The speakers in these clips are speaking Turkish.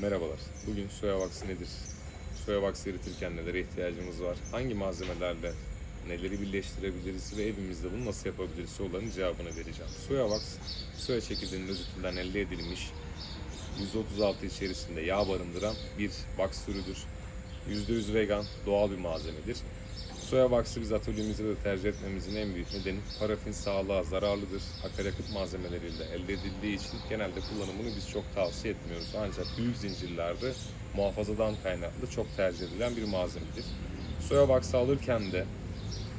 Merhabalar. Bugün soya vaksı nedir? Soya vaksı eritirken nelere ihtiyacımız var? Hangi malzemelerle neleri birleştirebiliriz ve evimizde bunu nasıl yapabiliriz soruların cevabını vereceğim. Soya vaks, soya çekirdeğinin özütünden elde edilmiş, %36 içerisinde yağ barındıran bir vaks türüdür. %100 vegan, doğal bir malzemedir. Soya vaksı biz atölyemizde de tercih etmemizin en büyük nedeni parafin sağlığa zararlıdır. Akaryakıt malzemeleriyle elde edildiği için genelde kullanımını biz çok tavsiye etmiyoruz. Ancak büyük zincirlerde muhafazadan kaynaklı çok tercih edilen bir malzemedir. Soya vaksı alırken de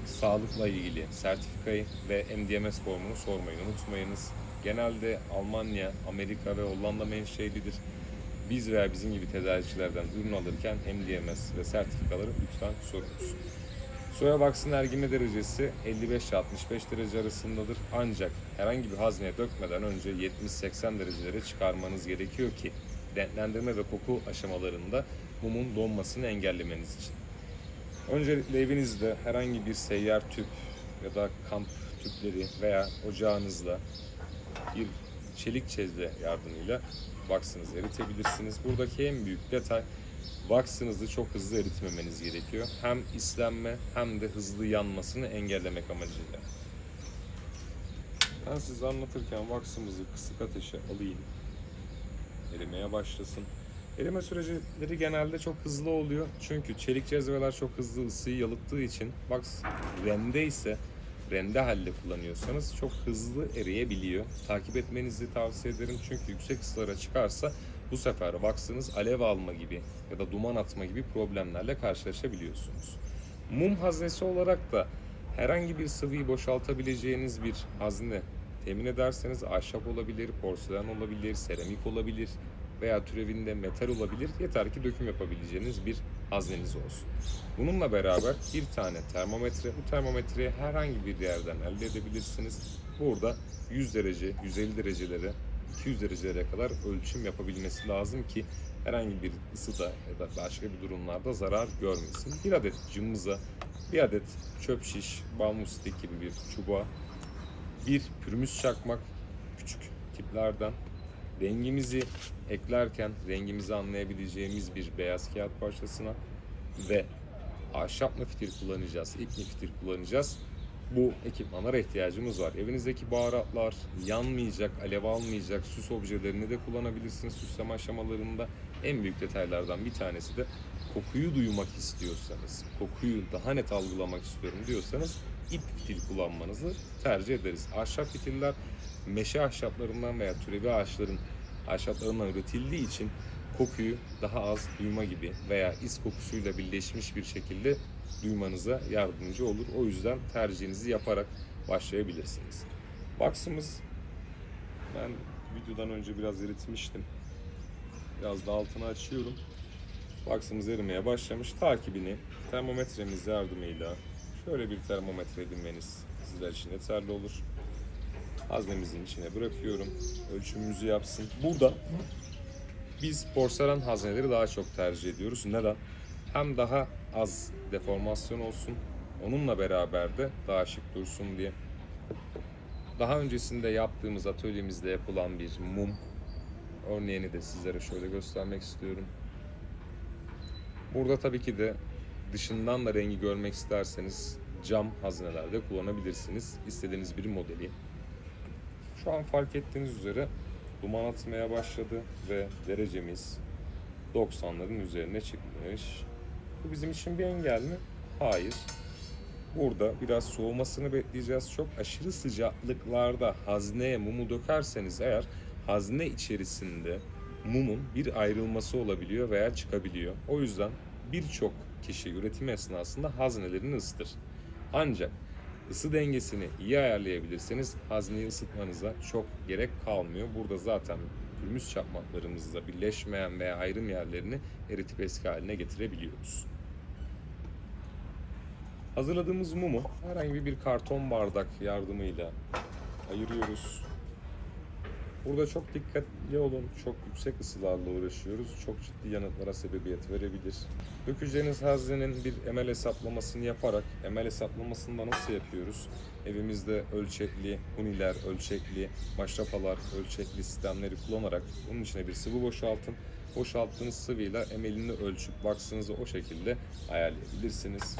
sağlıkla ilgili sertifikayı ve MDMS formunu sormayı unutmayınız. Genelde Almanya, Amerika ve Hollanda menşelidir. Biz veya bizim gibi tedarikçilerden ürün alırken MDMS ve sertifikaları lütfen sorunuz. Soya vaksının ergime derecesi 55 ile 65 derece arasındadır. Ancak herhangi bir hazneye dökmeden önce 70-80 derecelere çıkarmanız gerekiyor ki renklendirme ve koku aşamalarında mumun donmasını engellemeniz için. Öncelikle evinizde herhangi bir seyyar tüp ya da kamp tüpleri veya ocağınızla bir çelik çezle yardımıyla vaksınızı eritebilirsiniz. Buradaki en büyük detay vaksınızı çok hızlı eritmemeniz gerekiyor. Hem islenme hem de hızlı yanmasını engellemek amacıyla. Ben size anlatırken vaksımızı kısık ateşe alayım. Erimeye başlasın. Erime süreçleri genelde çok hızlı oluyor. Çünkü çelik cezveler çok hızlı ısıyı yalıttığı için vaks rende ise rende halde kullanıyorsanız çok hızlı eriyebiliyor. Takip etmenizi tavsiye ederim çünkü yüksek ısılara çıkarsa bu sefer vaksınız alev alma gibi ya da duman atma gibi problemlerle karşılaşabiliyorsunuz. Mum haznesi olarak da herhangi bir sıvıyı boşaltabileceğiniz bir hazne temin ederseniz ahşap olabilir, porselen olabilir, seramik olabilir veya türevinde metal olabilir. Yeter ki döküm yapabileceğiniz bir hazneniz olsun. Bununla beraber bir tane termometre, bu termometreyi herhangi bir yerden elde edebilirsiniz. Burada 100 derece, 150 derecelere, 200 derecelere kadar ölçüm yapabilmesi lazım ki herhangi bir ısıda ya da başka bir durumlarda zarar görmesin. Bir adet cımbıza, bir adet çöp şiş, balmustik gibi bir çubuğa, bir pürmüz çakmak, küçük tiplerden, rengimizi eklerken rengimizi anlayabileceğimiz bir beyaz kağıt parçasına ve ahşap mı fitil kullanacağız, ip mi fitil kullanacağız. Bu ekipmanlara ihtiyacımız var. Evinizdeki baharatlar yanmayacak, alev almayacak süs objelerini de kullanabilirsiniz süsleme aşamalarında. En büyük detaylardan bir tanesi de kokuyu duymak istiyorsanız, kokuyu daha net algılamak istiyorum diyorsanız ip fitil kullanmanızı tercih ederiz. Ahşap fitiller meşe ahşaplarından veya türevi ağaçların ahşaplarından üretildiği için kokuyu daha az duyma gibi veya is kokusuyla birleşmiş bir şekilde duymanıza yardımcı olur. O yüzden tercihinizi yaparak başlayabilirsiniz. Vaksımız ben videodan önce biraz eritmiştim. Biraz da altını açıyorum. Vaksımız erimeye başlamış. Takibini termometremiz yardımıyla şöyle bir termometre edinmeniz sizler için yeterli olur. Haznemizin içine bırakıyorum. Ölçümümüzü yapsın. Burada biz porselen hazneleri daha çok tercih ediyoruz. Neden? Hem daha az deformasyon olsun, onunla beraber de daha şık dursun diye. Daha öncesinde yaptığımız atölyemizde yapılan bir mum örneğini de sizlere şöyle göstermek istiyorum. Burada tabii ki de dışından da rengi görmek isterseniz cam haznelerde kullanabilirsiniz. İstediğiniz bir modeli. Şu an fark ettiğiniz üzere duman atmaya başladı ve derecemiz 90'ların üzerine çıkmış. Bu bizim için bir engel mi? Hayır. Burada biraz soğumasını bekleyeceğiz. Çok aşırı sıcaklıklarda hazneye mumu dökerseniz eğer hazne içerisinde mumun bir ayrılması olabiliyor veya çıkabiliyor. O yüzden birçok kişi üretim esnasında haznelerini ısıtır. Ancak ısı dengesini iyi ayarlayabilirseniz hazneyi ısıtmanıza çok gerek kalmıyor. Burada zaten pürmüz çakmaklarımızla birleşmeyen veya ayrım yerlerini eritip eski haline getirebiliyoruz. Hazırladığımız mumu herhangi bir karton bardak yardımıyla ayırıyoruz. Burada çok dikkatli olun. Çok yüksek ısılarla uğraşıyoruz. Çok ciddi yanıtlara sebebiyet verebilir. Dökeceğiniz haznenin bir emel hesaplamasını yaparak, emel hesaplamasını da nasıl yapıyoruz? Evimizde ölçekli, huniler, ölçekli, maşrapalar, ölçekli sistemleri kullanarak bunun içine bir sıvı boşaltın boşalttığınız sıvıyla emelini ölçüp vaksınızı o şekilde ayarlayabilirsiniz.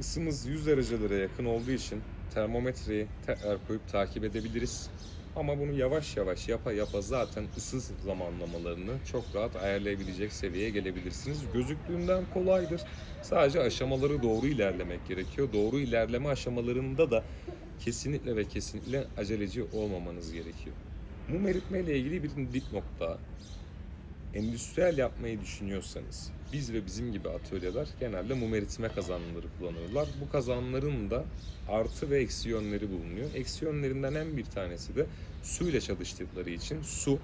Isımız 100 derecelere yakın olduğu için termometreyi tekrar koyup takip edebiliriz. Ama bunu yavaş yavaş yapa yapa zaten ısı zamanlamalarını çok rahat ayarlayabilecek seviyeye gelebilirsiniz. Gözüktüğünden kolaydır. Sadece aşamaları doğru ilerlemek gerekiyor. Doğru ilerleme aşamalarında da kesinlikle ve kesinlikle aceleci olmamanız gerekiyor. Mum eritme ile ilgili bir dipnokta. Endüstriyel yapmayı düşünüyorsanız biz ve bizim gibi atölyeler genelde mum eritme kazanları kullanırlar. Bu kazanların da artı ve eksi yönleri bulunuyor. Eksi yönlerinden en bir tanesi de su ile çalıştıkları için su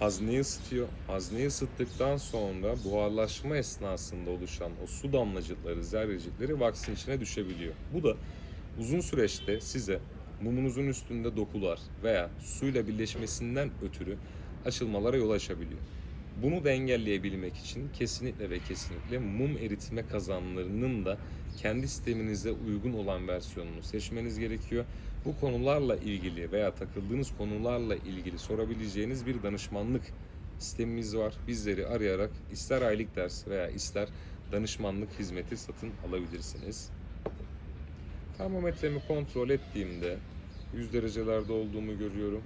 hazneyi ısıtıyor. Hazneyi ısıttıktan sonra buharlaşma esnasında oluşan o su damlacıkları, zerrecikleri vaksin içine düşebiliyor. Bu da uzun süreçte size mumunuzun üstünde dokular veya suyla birleşmesinden ötürü açılmalara yol açabiliyor. Bunu da engelleyebilmek için kesinlikle ve kesinlikle mum eritme kazanlarının da kendi sisteminize uygun olan versiyonunu seçmeniz gerekiyor. Bu konularla ilgili veya takıldığınız konularla ilgili sorabileceğiniz bir danışmanlık sistemimiz var. Bizleri arayarak ister aylık ders veya ister danışmanlık hizmeti satın alabilirsiniz. Termometremi kontrol ettiğimde 100 derecelerde olduğumu görüyorum.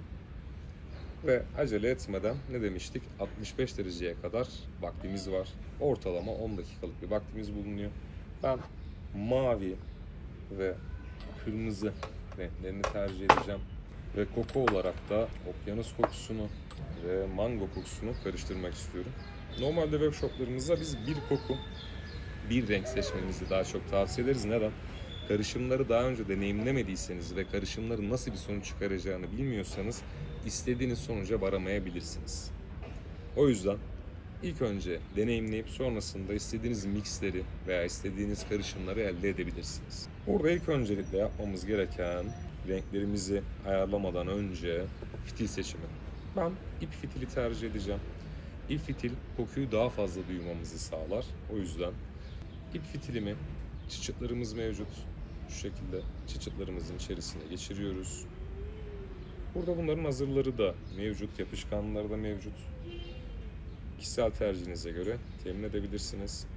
Ve acele etmeden ne demiştik? 65 dereceye kadar vaktimiz var. Ortalama 10 dakikalık bir vaktimiz bulunuyor. Ben mavi ve kırmızı renklerini tercih edeceğim. Ve koku olarak da okyanus kokusunu ve mango kokusunu karıştırmak istiyorum. Normalde workshoplarımızda biz bir koku, bir renk seçmenizi daha çok tavsiye ederiz. Neden? Karışımları daha önce deneyimlemediyseniz ve karışımların nasıl bir sonuç çıkaracağını bilmiyorsanız istediğiniz sonuca varamayabilirsiniz. O yüzden ilk önce deneyimleyip sonrasında istediğiniz mixleri veya istediğiniz karışımları elde edebilirsiniz. Burada ilk öncelikle yapmamız gereken renklerimizi ayarlamadan önce fitil seçimi. Ben ip fitili tercih edeceğim. İp fitil kokuyu daha fazla duymamızı sağlar. O yüzden ip fitilimi çıçıtlarımız mevcut. Şu şekilde çıçıtlarımızın içerisine geçiriyoruz. Burada bunların hazırları da mevcut, yapışkanları da mevcut. Kişisel tercihinize göre temin edebilirsiniz.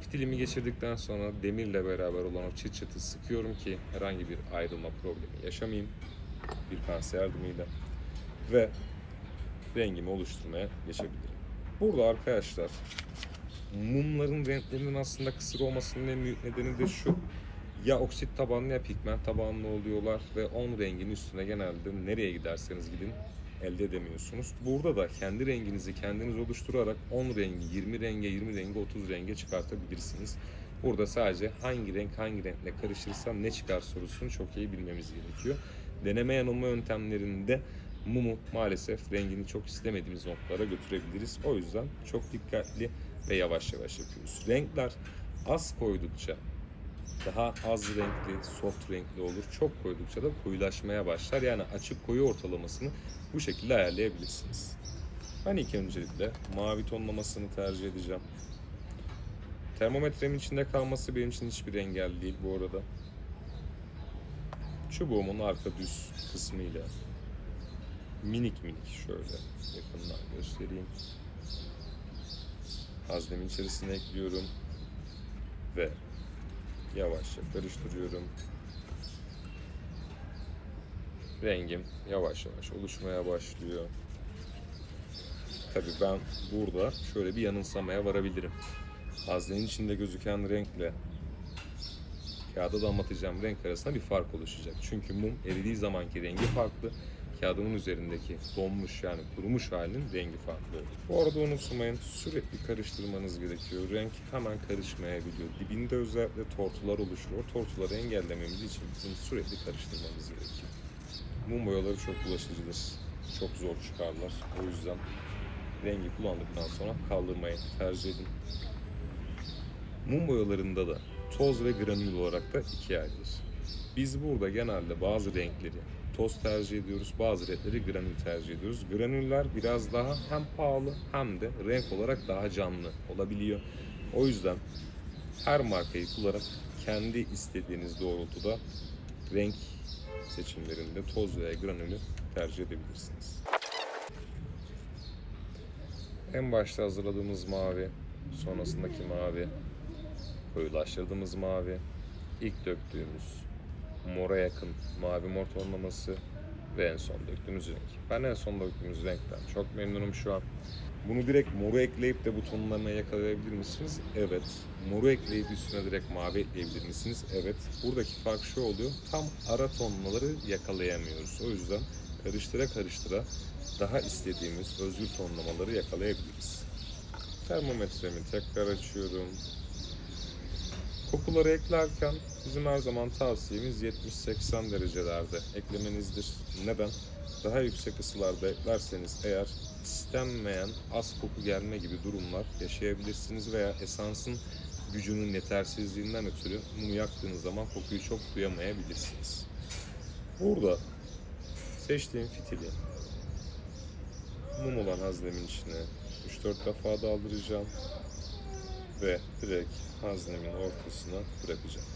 Fitilimi geçirdikten sonra demirle beraber olan o çıt çıtı sıkıyorum ki herhangi bir ayrılma problemi yaşamayayım. Bir pense yardımıyla. Ve rengimi oluşturmaya geçebilirim. Burada arkadaşlar mumların renklerinin aslında kısır olmasının en büyük nedeni de şu. Ya oksit tabanlı ya pigment tabanlı oluyorlar ve 10 rengin üstüne genelde nereye giderseniz gidin elde edemiyorsunuz. Burada da kendi renginizi kendiniz oluşturarak 10 rengi 20 renge 20 renge 30 renge çıkartabilirsiniz. Burada sadece hangi renk hangi renkle karışırsa ne çıkar sorusunu çok iyi bilmemiz gerekiyor. Deneme yanılma yöntemlerinde mumu maalesef rengini çok istemediğimiz noktalara götürebiliriz. O yüzden çok dikkatli ve yavaş yavaş yapıyoruz. Renkler az koydukça daha az renkli, soft renkli olur. Çok koydukça da koyulaşmaya başlar. Yani açık koyu ortalamasını bu şekilde ayarlayabilirsiniz. Ben ilk öncelikle mavi tonlamasını tercih edeceğim. Termometremin içinde kalması benim için hiçbir engel değil bu arada. Çubuğumun arka düz kısmıyla minik minik şöyle yakından göstereyim. Haznemin içerisine ekliyorum ve yavaşça karıştırıyorum. Rengim yavaş yavaş oluşmaya başlıyor. Tabii ben burada şöyle bir yanılsamaya varabilirim. Haznenin içinde gözüken renkle kağıda damlatacağım renk arasında bir fark oluşacak. Çünkü mum eridiği zamanki rengi farklı. Kağıdımın üzerindeki donmuş yani kurumuş halinin rengi farklı olur. Bu arada unutmayın sürekli karıştırmanız gerekiyor. Renk hemen karışmayabiliyor. Dibinde özellikle tortular oluşur. O tortuları engellememiz için bizim sürekli karıştırmamız gerekiyor. Mum boyaları çok bulaşıcıdır. Çok zor çıkarlar. O yüzden rengi kullandıktan sonra kaldırmayı tercih edin. Mum boyalarında da toz ve granül olarak da ikiye ayrılır. Biz burada genelde bazı renkleri toz tercih ediyoruz, bazı renkleri granül tercih ediyoruz. Granüller biraz daha hem pahalı hem de renk olarak daha canlı olabiliyor. O yüzden her markayı kullanarak kendi istediğiniz doğrultuda renk seçimlerinde toz veya granülü tercih edebilirsiniz. En başta hazırladığımız mavi, sonrasındaki mavi, koyulaştırdığımız mavi, ilk döktüğümüz mora yakın mavi mor tonlaması ve en son döktüğümüz renk. Ben en son döktüğümüz renkten çok memnunum şu an. Bunu direkt moru ekleyip de bu tonlarına yakalayabilir misiniz? Evet. Moru ekleyip üstüne direkt mavi ekleyebilir misiniz? Evet. Buradaki fark şu oluyor. Tam ara tonları yakalayamıyoruz. O yüzden karıştıra karıştıra daha istediğimiz özgür tonlamaları yakalayabiliriz. Termometremi tekrar açıyorum. Kokuları eklerken bizim her zaman tavsiyemiz 70-80 derecelerde eklemenizdir. Neden? Daha yüksek ısılarda eklerseniz eğer istenmeyen az koku gelme gibi durumlar yaşayabilirsiniz veya esansın gücünün yetersizliğinden ötürü mumu yaktığınız zaman kokuyu çok duyamayabilirsiniz. Burada seçtiğim fitili mum olan haznemin içine 3-4 defa daldıracağım ve direkt haznemin ortasına bırakacağım.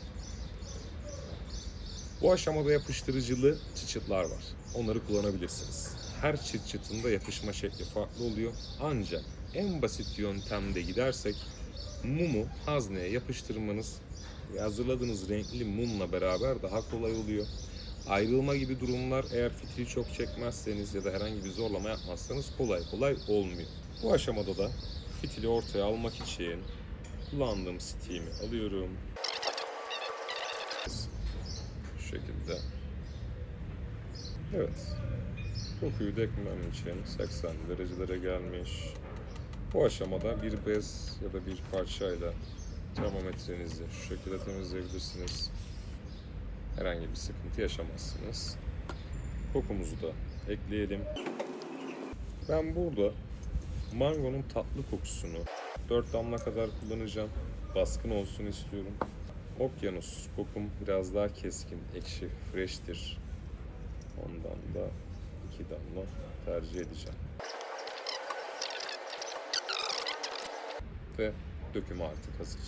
Bu aşamada yapıştırıcılı çıçıtlar var. Onları kullanabilirsiniz. Her çıt çıtında yapışma şekli farklı oluyor. Ancak en basit yöntemde gidersek mumu hazneye yapıştırmanız ve hazırladığınız renkli mumla beraber daha kolay oluyor. Ayrılma gibi durumlar eğer fitili çok çekmezseniz ya da herhangi bir zorlama yapmazsanız kolay kolay olmuyor. Bu aşamada da fitili ortaya almak için kullandığım steam'i alıyorum. Şu şekilde. Evet. Kokuyu dökmem için 80 derecelere gelmiş. Bu aşamada bir bez ya da bir parçayla termometrenizi şu şekilde temizleyebilirsiniz. Herhangi bir sıkıntı yaşamazsınız. Kokumuzu da ekleyelim. Ben burada mangonun tatlı kokusunu 4 damla kadar kullanacağım. Baskın olsun istiyorum. Okyanus kokum biraz daha keskin, ekşi, fresh'tir. Ondan da 2 damla tercih edeceğim. Ve dökümü artık hazır.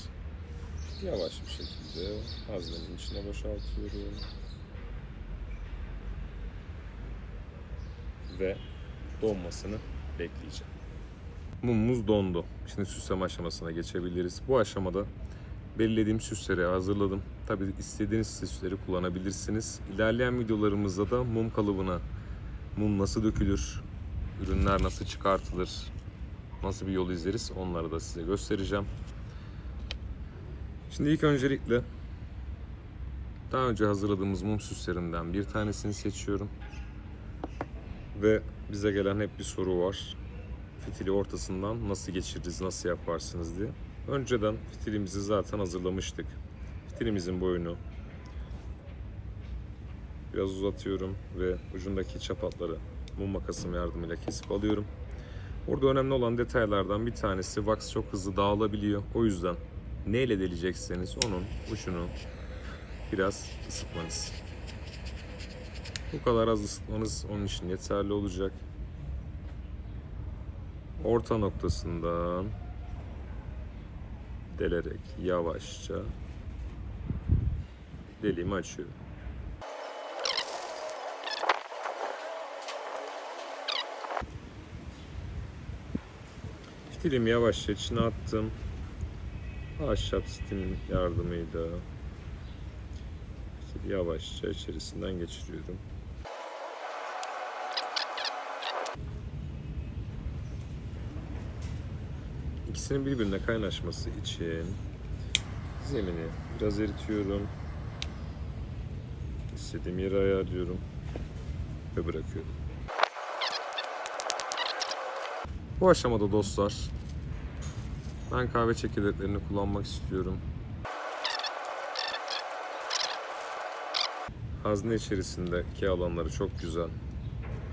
Yavaş bir şekilde haznenin içine boşaltıyorum. Ve donmasını bekleyeceğim. Mumumuz dondu. Şimdi süsleme aşamasına geçebiliriz. Bu aşamada belirlediğim süsleri hazırladım. Tabi istediğiniz süsleri kullanabilirsiniz. İlerleyen videolarımızda da mum kalıbına mum nasıl dökülür, ürünler nasıl çıkartılır, nasıl bir yol izleriz onları da size göstereceğim. Şimdi ilk öncelikle daha önce hazırladığımız mum süslerinden bir tanesini seçiyorum. Ve bize gelen hep bir soru var. Fitili ortasından nasıl geçiririz, nasıl yaparsınız diye. Önceden fitilimizi zaten hazırlamıştık. Fitilimizin boyunu biraz uzatıyorum ve ucundaki çapatları mum makasım yardımıyla kesip alıyorum. Burada önemli olan detaylardan bir tanesi wax çok hızlı dağılabiliyor. O yüzden neyle delecekseniz onun ucunu biraz ısıtmanız. Bu kadar az ısıtmanız onun için yeterli olacak. Orta noktasından delerek yavaşça deliğimi açıyorum. Fitilimi yavaşça içine attım. Ahşap stimin yardımıyla yavaşça içerisinden geçiriyorum. İkisinin birbirine kaynaşması için zemini biraz eritiyorum. İstediğim yere ayarlıyorum ve bırakıyorum. Bu aşamada dostlar ben kahve çekirdeklerini kullanmak istiyorum. Hazne içerisindeki alanları çok güzel.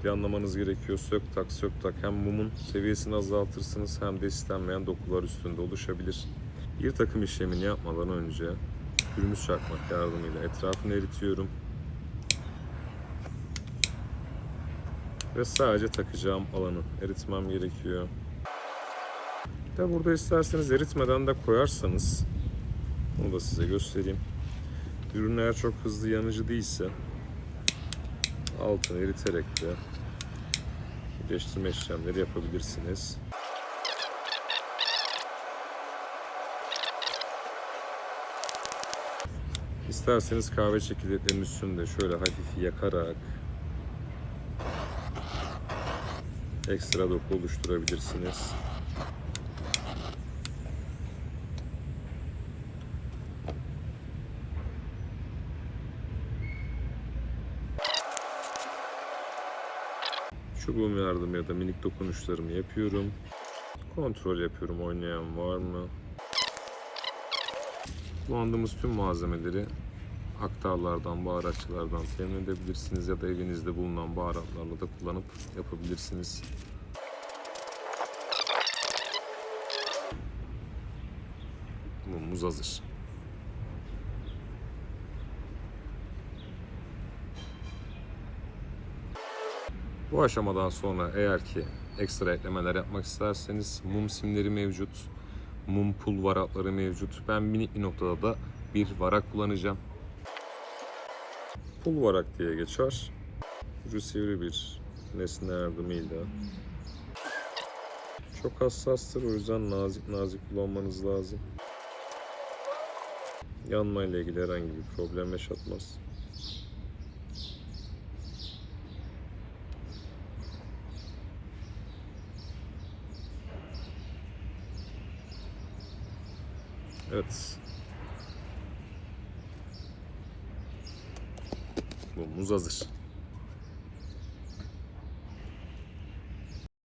Planlamanız gerekiyor. Sök tak sök tak. Hem mumun seviyesini azaltırsınız hem de istenmeyen dokular üstünde oluşabilir. Bir takım işlemini yapmadan önce pürmüz çakmak yardımıyla etrafını eritiyorum. Ve sadece takacağım alanı eritmem gerekiyor. De burada isterseniz eritmeden de koyarsanız bunu da size göstereyim. Ürün eğer çok hızlı yanıcı değilse altını eriterek de birleştirme işlemleri yapabilirsiniz. İsterseniz kahve çekirdeklerinin üstünde şöyle hafif yakarak ekstra doku oluşturabilirsiniz. Çubuğum yardımıyla da minik dokunuşlarımı yapıyorum. Kontrol yapıyorum oynayan var mı? Kullandığımız tüm malzemeleri aktarlardan, baharatçılardan temin edebilirsiniz ya da evinizde bulunan baharatlarla da kullanıp yapabilirsiniz. Mumumuz hazır. Bu aşamadan sonra eğer ki ekstra eklemeler yapmak isterseniz mum simleri mevcut. Mum pul varakları mevcut. Ben minik bir noktada da bir varak kullanacağım. Pul varak diye geçer. Ucu sivri bir nesne yardımıyla. Çok hassastır o yüzden nazik nazik kullanmanız lazım. Yanma ile ilgili herhangi bir problem yaşatmaz. Evet. Mumumuz hazır.